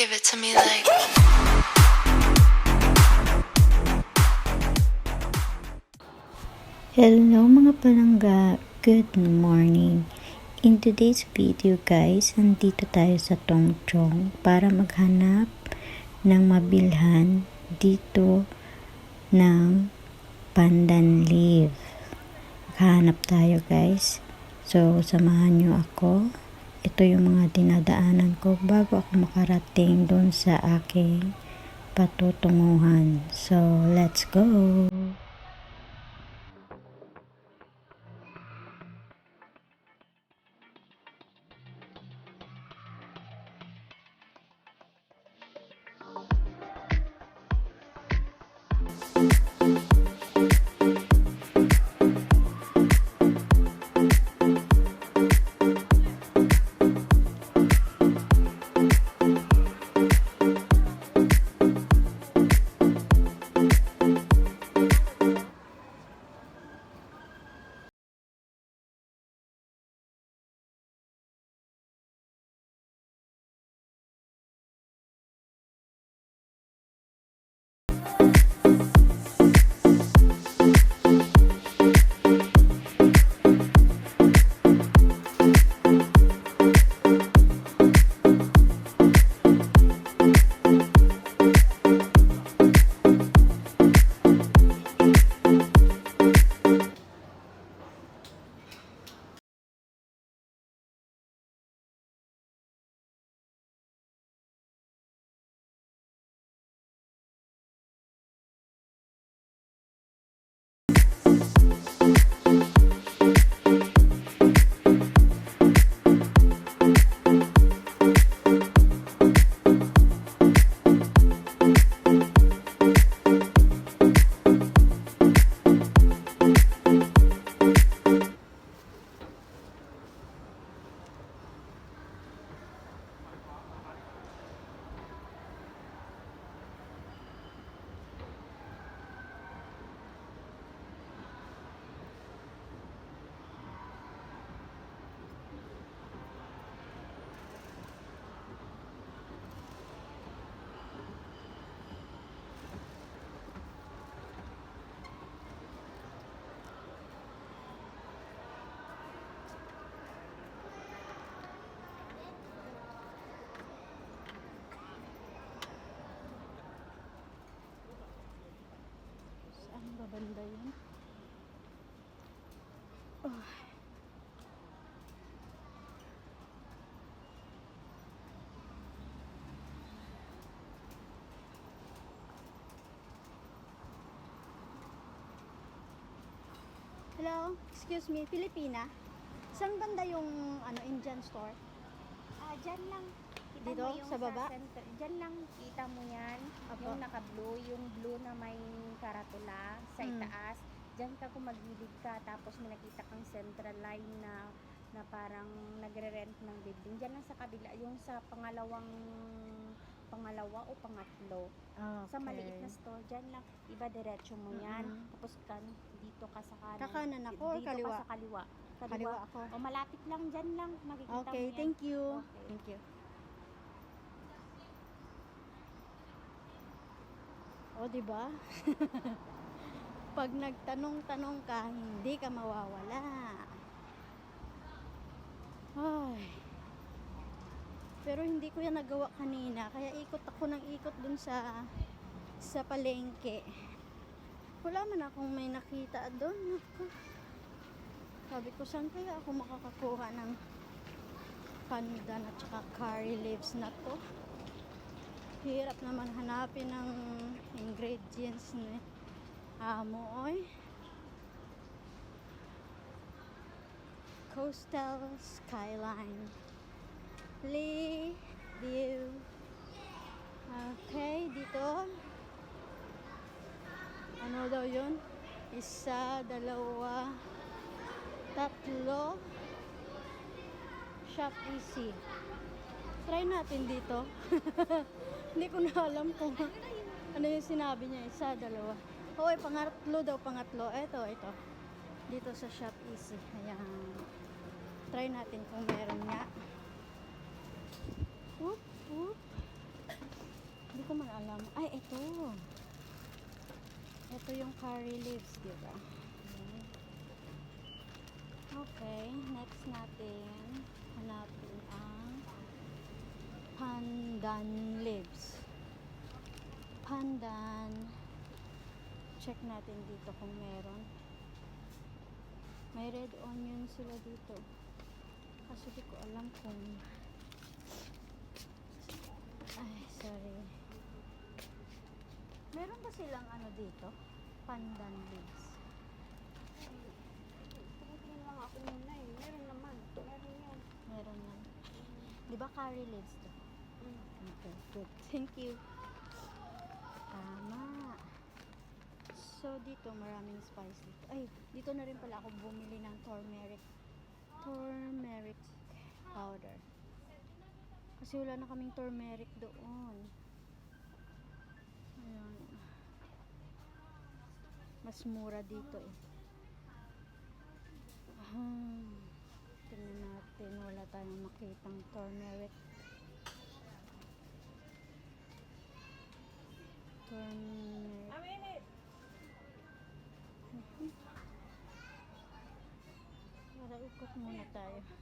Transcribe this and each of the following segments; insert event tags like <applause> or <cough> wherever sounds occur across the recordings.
Give it to me like. Hello mga palangga, good morning. In today's video guys, nandito tayo sa Tongchong para maghanap ng mabilhan dito ng pandan leaf. Maghanap tayo guys. So, samahan nyo ako. Ito yung mga dinadaanan ko bago ako makarating doon sa aking patutunguhan. So, let's go! Hello, excuse me, Pilipina? Saan banda yung ano Indian store? Ah, dyan lang. Kita Dito? mo yung Sa baba? center. Dyan lang kita mo yan. Apo. Yung naka-blue, yung blue na may karatula sa Mm. itaas. Dyan ka kung magilid ka, tapos may nakita kang central line na na parang nagre-rent ng building. Dyan lang sa kabila, yung sa pangalawang pangalawa o pangatlo. Sa maliit na store, dyan lang. Iba diretso mo yan. Mm-mm. Tapos kan, dito ka sa kanan. Kakanan ako or dito kaliwa? ka sa kaliwa. Kaliwa. Kaliwa ako. O malapit lang, dyan lang. Makikita mo Okay, yan. thank you. Okay. Thank you. O, di ba? <laughs> Pag nagtanong-tanong ka, hindi ka mawawala. Ay. Pero hindi ko yan nagawa kanina, kaya ikot ako ng ikot dun sa sa palengke. Wala man akong may nakita doon. Ako. Sabi ko, saan kaya ako makakakuha ng pandan at saka curry leaves na to? Hirap naman hanapin ng ingredients ni amo, oy. Coastal Skyline. Lee View. Okay, dito. Ano daw yun? Isa, dalawa, tatlo. Shop easy. Try natin dito. <laughs> Hindi ko na alam kung ano yung sinabi niya. Isa, dalawa. Hoy, pangatlo daw, pangatlo. Eto, ito. Dito sa Shop Easy. Ayan. Try natin kung meron nga. Alam, ay, ito. Ito yung curry leaves, di ba? Okay, next natin, hanapin ang pandan leaves. Pandan. Check natin dito kung meron. May red onion sila dito. Kaso di ko alam kung... Ay, sorry. Meron ba silang ano dito? Pandan leaves. Tumutingin lang ako muna eh. Meron naman. Meron yan. Meron yan. Di ba curry leaves to? Mm. Okay, good. Thank you. Tama. So, dito maraming spice dito. Ay, dito na rin pala ako bumili ng turmeric. Turmeric powder. Kasi wala na kaming turmeric doon. Ayan. Mas mura dito eh. Hmm. Tingnan natin. Wala tayong makitang turmeric. Turmeric. Mhm. Para ikot muna tayo.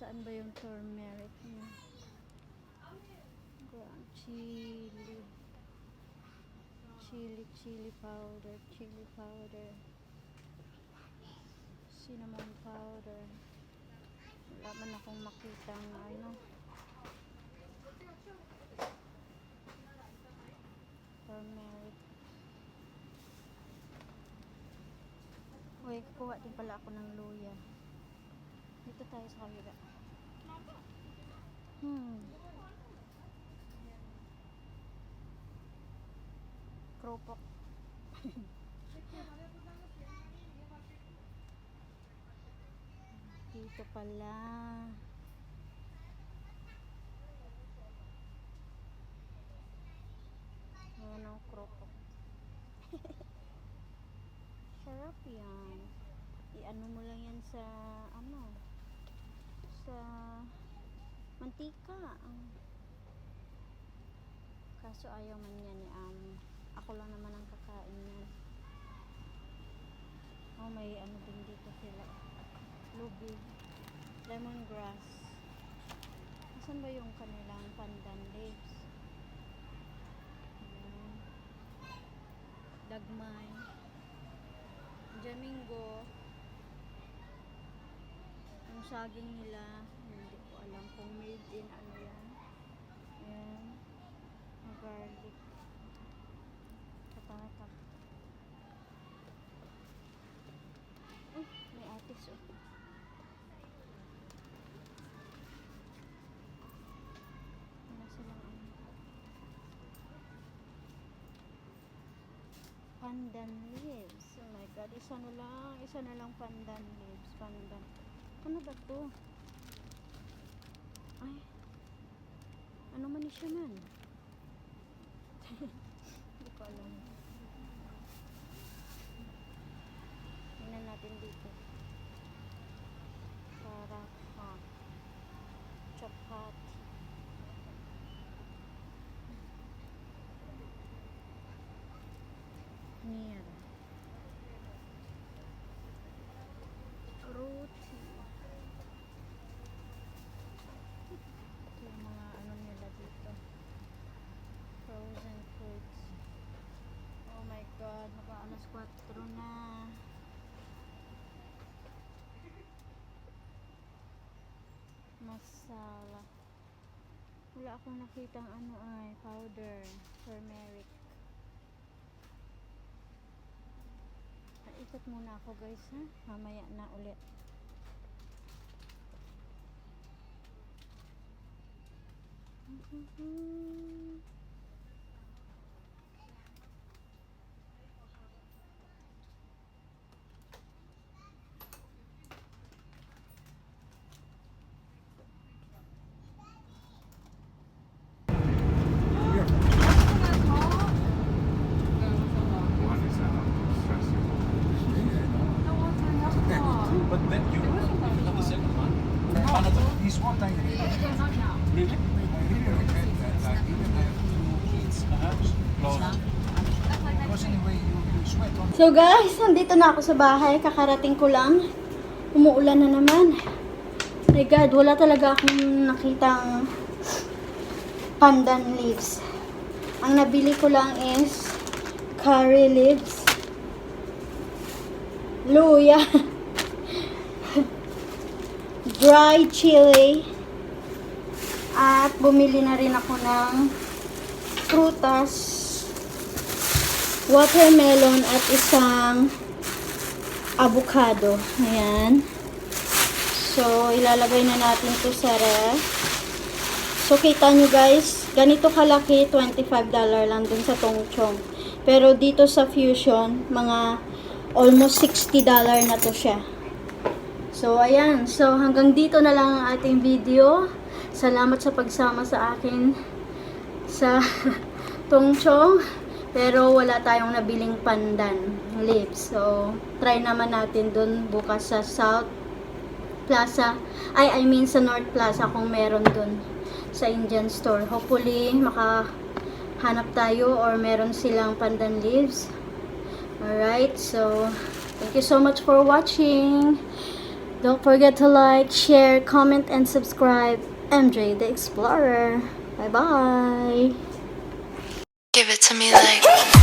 Nasaan ba yung turmeric niya? Ground chili. Chili, chili powder, chili powder. Cinnamon powder. Wala man akong makita ng ano. Turmeric. Uy, kukuha din pala ako ng luya. Dito tayo sa kabila. Hmm. Kropok. <laughs> Dito pala. Ayan ang kropok. <laughs> Sarap yan. I-ano mo lang yan sa, ano, sa mantika. Ang- Kaso ayaw man yan ni um, ako lang naman ang kakain yan. Oh, may ano din dito sila. Lubi. Lemongrass. Asan ba yung kanilang pandan leaves? Ayan. Dagmay. Jamingo. Yung saging nila, kung made in ano yan. Ayan. Ang garlic. Patata. Oh, may atis oh. Wala silang ano. Pandan leaves. Oh my god, isa na lang. Isa na lang pandan leaves. Pandan. Ano ba to? Ay. Ano man siya man? <laughs> Hindi ko alam. Tingnan natin dito. Paratha. Chapati. Paneer. sal wala akong nakitang ano ay powder turmeric ikot muna ako guys ha? Mamaya na ulit. Mm-hmm. So guys, nandito na ako sa bahay. Kakarating ko lang. Umuulan na naman. My God, wala talaga akong nakitang pandan leaves. Ang nabili ko lang is curry leaves. Luya. <laughs> Dry chili. At bumili na rin ako ng prutas, watermelon at isang avocado. Ayan. So, ilalagay na natin to sa ref. So, kita nyo guys, ganito kalaki, $25 lang dun sa tongchong. Pero dito sa Fusion, mga almost $60 na to siya. So, ayan. So, hanggang dito na lang ang ating video. Salamat sa pagsama sa akin sa <laughs> tongchong. Pero wala tayong nabiling pandan leaves. So, try naman natin dun bukas sa South Plaza. Ay, I mean sa North Plaza kung meron dun sa Indian store. Hopefully, makahanap tayo or meron silang pandan leaves. Alright, so thank you so much for watching. Don't forget to like, share, comment, and subscribe. MJ the Explorer. Bye bye. Give it to me like.